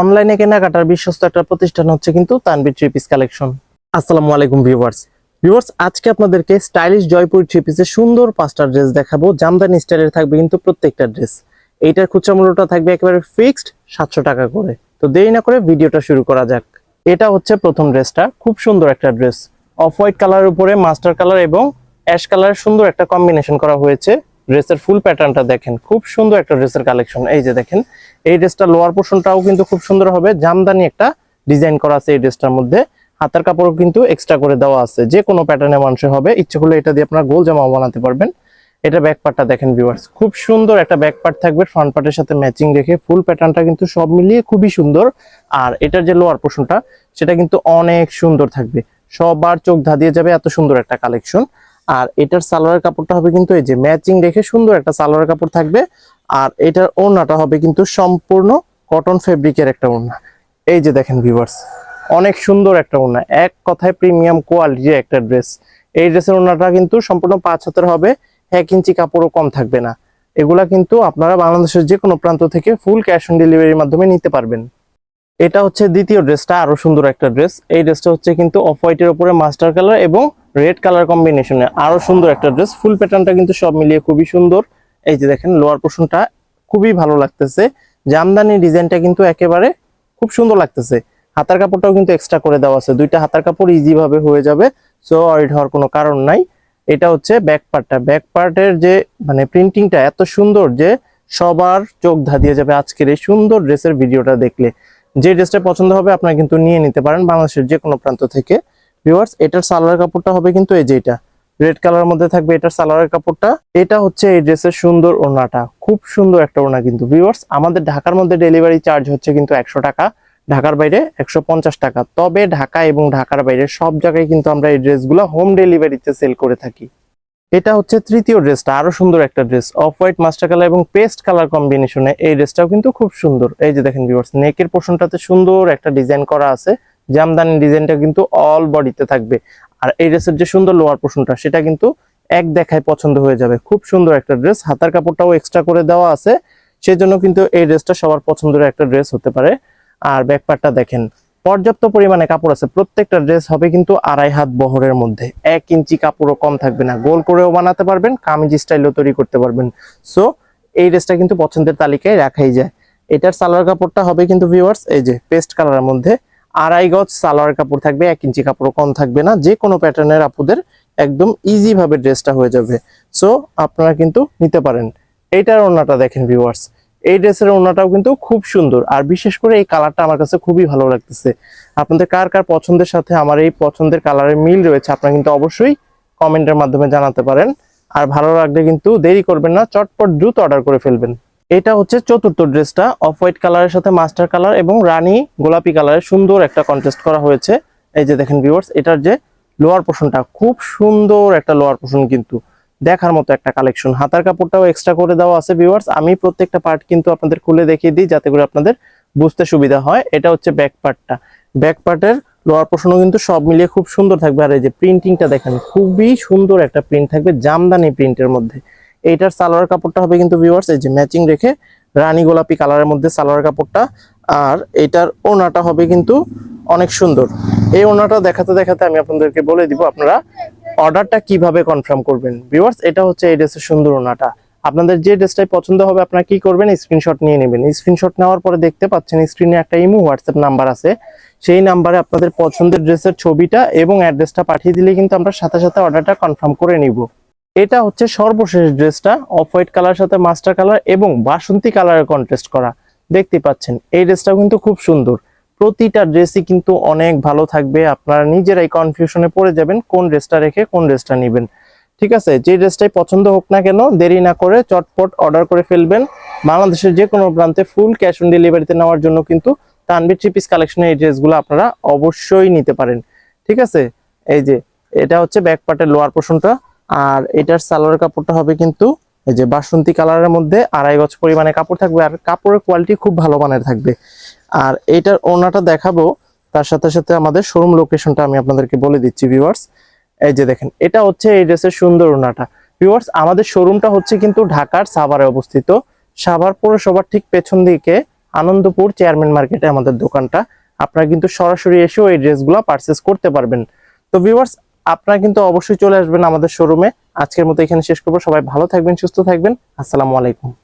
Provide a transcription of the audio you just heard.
অনলাইনে কেনাকাটার বিশ্বস্ত একটা প্রতিষ্ঠান হচ্ছে কিন্তু তানবির থ্রি পিস কালেকশন আসসালামু আলাইকুম ভিউয়ার্স ভিউয়ার্স আজকে আপনাদেরকে স্টাইলিশ জয়পুর থ্রি পিসের সুন্দর পাঁচটা ড্রেস দেখাবো। জামদানি স্টাইলের থাকবে কিন্তু প্রত্যেকটা ড্রেস এইটার খুচরা মূল্যটা থাকবে একেবারে ফিক্সড সাতশো টাকা করে। তো দেরি না করে ভিডিওটা শুরু করা যাক। এটা হচ্ছে প্রথম ড্রেসটা খুব সুন্দর একটা ড্রেস অফ হোয়াইট কালারের উপরে মাস্টার কালার এবং অ্যাশ কালারের সুন্দর একটা কম্বিনেশন করা হয়েছে। ড্রেসের ফুল প্যাটার্নটা দেখেন, খুব সুন্দর একটা ড্রেসের কালেকশন এই যে দেখেন, এই ড্রেসটা লোয়ার পোর্শনটাও কিন্তু খুব সুন্দর হবে। জামদানি একটা ডিজাইন করা আছে এই ড্রেসটার মধ্যে। হাতার কাপড় কিন্তু এক্সট্রা করে দেওয়া আছে। যে কোনো প্যাটার্নে মানুষের হবে। ইচ্ছে করলে এটা দিয়ে আপনারা গোল জামাও বানাতে পারবেন। এটা ব্যাক পার্টটা দেখেন ভিউয়ার্স খুব সুন্দর একটা ব্যাক পার্ট থাকবে। ফ্রন্ট পার্টের সাথে ম্যাচিং রেখে ফুল প্যাটার্নটা কিন্তু সব মিলিয়ে খুবই সুন্দর। আর এটার যে লোয়ার পোর্শনটা সেটা কিন্তু অনেক সুন্দর থাকবে। সবার চোখ ধাঁধিয়ে যাবে এত সুন্দর একটা কালেকশন আর এটার সালোয়ার কাপড়টা হবে কিন্তু এই যে ম্যাচিং রেখে সুন্দর একটা সালোয়ার কাপড় থাকবে। আর এটার ওড়নাটা হবে কিন্তু সম্পূর্ণ কটন ফেব্রিকের একটা ওড়না। এই যে দেখেন ভিউয়ার্স অনেক সুন্দর একটা ওড়না। এক কথায় প্রিমিয়াম কোয়ালিটির একটা ড্রেস এই ড্রেসের ওড়নাটা কিন্তু সম্পূর্ণ পাঁচ হাতের হবে, এক ইঞ্চি কাপড়ও কম থাকবে না। এগুলা কিন্তু আপনারা বাংলাদেশের যে কোনো প্রান্ত থেকে ফুল ক্যাশ অন ডেলিভারির মাধ্যমে নিতে পারবেন। এটা হচ্ছে দ্বিতীয় ড্রেসটা আরও সুন্দর একটা ড্রেস এই ড্রেসটা হচ্ছে কিন্তু অফ হোয়াইটের উপরে মাস্টার কালার এবং রেড কালার কম্বিনেশনে আরও সুন্দর একটা ড্রেস ফুল প্যাটার্নটা কিন্তু সব মিলিয়ে খুবই সুন্দর। এই যে দেখেন লোয়ার পোর্শনটা খুবই ভালো লাগতেছে। জামদানি ডিজাইনটা কিন্তু একেবারে খুব সুন্দর লাগতেছে। হাতার কাপড়টাও কিন্তু এক্সট্রা করে দেওয়া আছে। দুইটা হাতার কাপড় ইজি ভাবে হয়ে যাবে সো অরিড হওয়ার কোনো কারণ নাই। এটা হচ্ছে ব্যাক পার্টটা ব্যাক পার্টের যে মানে প্রিন্টিংটা এত সুন্দর যে সবার চোখ ধাঁধিয়ে যাবে আজকের এই সুন্দর ড্রেসের ভিডিওটা দেখলে। যে ড্রেসটা পছন্দ হবে আপনারা কিন্তু নিয়ে নিতে পারেন বাংলাদেশের যে কোনো প্রান্ত থেকে। ভিউয়ার্স এটার সালোয়ার কাপড়টা হবে কিন্তু এই যে এটা। রেড কালার মধ্যে থাকবে এটার সালোয়ারের কাপড়টা। এটা হচ্ছে এই ড্রেসের সুন্দর ওড়নাটা। খুব সুন্দর একটা ওড়না কিন্তু। ভিউয়ার্স আমাদের ঢাকার মধ্যে ডেলিভারি চার্জ হচ্ছে কিন্তু একশো টাকা। ঢাকার বাইরে একশো পঞ্চাশ টাকা। তবে ঢাকা এবং ঢাকার বাইরে সব জায়গায় কিন্তু আমরা এই ড্রেসগুলো হোম ডেলিভারিতে সেল করে থাকি। এটা হচ্ছে তৃতীয় ড্রেসটা, আরও সুন্দর একটা dress. Off white master colour এবং পেস্ট কালার কম্বিনেশনে এই ড্রেসটাও কিন্তু খুব সুন্দর। এই যে দেখেন ভিউয়ার্স নেকের পোর্শনটাতে সুন্দর একটা ডিজাইন করা আছে। জামদানি ডিজাইনটা কিন্তু অল বডিতে থাকবে। আর এই ড্রেসের যে সুন্দর লোয়ার পোর্শনটা সেটা কিন্তু এক দেখায় পছন্দ হয়ে যাবে। খুব সুন্দর একটা ড্রেস হাতার কাপড়টাও এক্সট্রা করে দেওয়া আছে। সেজন্য কিন্তু এই ড্রেসটা সবার পছন্দের একটা ড্রেস হতে পারে। আর ব্যাকপার্টটা দেখেন, পর্যাপ্ত পরিমাণে কাপড় আছে। প্রত্যেকটা ড্রেস হবে কিন্তু আড়াই হাত বহরের মধ্যে। এক ইঞ্চি কাপড়ও কম থাকবে না। গোল করেও বানাতে পারবেন, কামিজ স্টাইলও তৈরি করতে পারবেন। সো এই ড্রেসটা কিন্তু পছন্দের তালিকায় রাখাই যায়। এটার সালোয়ার কাপড়টা হবে কিন্তু ভিউয়ার্স এই যে পেস্ট কালারের মধ্যে। আড়াই গজ সালোয়ার কাপড় থাকবে, এক ইঞ্চি কাপড় কম থাকবে না যে কোনো প্যাটার্নের আপুদের একদম ইজি ভাবে ড্রেসটা হয়ে যাবে। সো আপনারা কিন্তু নিতে পারেন। এইটার ওনাটা দেখেন ভিউয়ার্স এই ড্রেসের ওড়নাটাও কিন্তু খুব সুন্দর। আর বিশেষ করে এই কালারটা আমার কাছে খুবই ভালো লাগতেছে। আপনাদের কার কার পছন্দের সাথে আমার এই পছন্দের কালারের মিল রয়েছে, আপনারা কিন্তু অবশ্যই কমেন্টের মাধ্যমে জানাতে পারেন। আর ভালো লাগলে কিন্তু দেরি করবেন না, চটপট দ্রুত অর্ডার করে ফেলবেন। এটা হচ্ছে চতুর্থ ড্রেসটা অফ হোয়াইট কালারের সাথে মাস্টার কালার এবং রানী গোলাপি কালারের সুন্দর একটা কন্টেস্ট করা হয়েছে। এই যে দেখেন ভিউয়ার্স এটার যে লোয়ার পোর্শনটা খুব সুন্দর একটা লোয়ার পোর্শন কিন্তু দেখার মতো একটা কালেকশন হাতার কাপড়টাও এক্সট্রা করে দেওয়া আছে ভিউয়ার্স আমি প্রত্যেকটা পার্ট কিন্তু আপনাদের খুলে দেখিয়ে দিই যাতে করে আপনাদের বুঝতে সুবিধা হয়। এটা হচ্ছে ব্যাক পার্টটা ব্যাক পার্টের লোয়ার পোর্শনও কিন্তু সব মিলিয়ে খুব সুন্দর থাকবে। আর এই যে প্রিন্টিংটা দেখেন, খুবই সুন্দর একটা প্রিন্ট থাকবে জামদানি প্রিন্টের মধ্যে। এইটার সালোয়ার কাপড়টা হবে কিন্তু ভিউয়ার্স এই যে ম্যাচিং রেখে রানী গোলাপি কালারের মধ্যে সালোয়ার কাপড়টা। আর এটার ওনাটা হবে কিন্তু অনেক সুন্দর। এই ওনাটা দেখাতে দেখাতে আমি আপনাদেরকে বলে দিব আপনারা অর্ডারটা কীভাবে কনফার্ম করবেন। ভিউয়ার্স এটা হচ্ছে এই ড্রেসের সুন্দর ওনাটা আপনাদের যে ড্রেসটাই পছন্দ হবে আপনারা কি করবেন স্ক্রিনশট নিয়ে নেবেন। স্ক্রিনশট নেওয়ার পরে দেখতে পাচ্ছেন স্ক্রিনে একটা ইমো হোয়াটসঅ্যাপ নাম্বার আছে। সেই নাম্বারে আপনাদের পছন্দের ড্রেসের ছবিটা এবং অ্যাড্রেসটা পাঠিয়ে দিলে কিন্তু আমরা সাথে সাথে অর্ডারটা কনফার্ম করে নিব। এটা হচ্ছে সর্বশেষ ড্রেসটা, অফ হোয়াইট কালার সাথে মাস্টার কালার এবং বাসন্তী কালারের কন্টেস্ট করা। দেখতে পাচ্ছেন, এই ড্রেসটাও কিন্তু খুব সুন্দর। প্রতিটা ড্রেসই কিন্তু অনেক ভালো থাকবে, আপনারা নিজেরাই কনফিউশনে পড়ে যাবেন কোন ড্রেসটা রেখে কোন ড্রেসটা নেবেন। ঠিক আছে, যে ড্রেসটাই পছন্দ হোক না কেন, দেরি না করে চটপট অর্ডার করে ফেলবেন। বাংলাদেশের যে কোনো প্রান্তে ফুল ক্যাশ অন ডেলিভারিতে নেওয়ার জন্য কিন্তু তানবির থ্রি পিস কালেকশনের এই ড্রেসগুলো আপনারা অবশ্যই নিতে পারেন। ঠিক আছে, এই যে, এটা হচ্ছে ব্যাক পার্টের লোয়ার পোর্শনটা আর এটার সালোয়ার কাপড়টা হবে কিন্তু এই যে বাসন্তী কালারের মধ্যে আড়াই গজ পরিমাণে কাপড় থাকবে আর কাপড়ের কোয়ালিটি খুব ভালো মানের থাকবে। আর এটার ওনাটা দেখাবো, তার সাথে সাথে আমাদের শোরুম লোকেশনটা আমি আপনাদেরকে বলে দিচ্ছি ভিউয়ার্স এই যে দেখেন, এটা হচ্ছে এই ড্রেসের সুন্দর ওনাটা ভিউয়ার্স আমাদের শোরুমটা হচ্ছে কিন্তু ঢাকার সাভারে অবস্থিত। সাভার পৌরসভার ঠিক পেছন দিকে আনন্দপুর চেয়ারম্যান মার্কেটে আমাদের দোকানটা। আপনারা কিন্তু সরাসরি এসেও এই ড্রেসগুলো পারচেস করতে পারবেন। তো ভিউয়ার্স আপনারা কিন্তু অবশ্যই চলে আসবেন আমাদের শোরুমে আজকের মতো এখানে শেষ করব। সবাই ভালো থাকবেন, সুস্থ থাকবেন। আসসালামু আলাইকুম।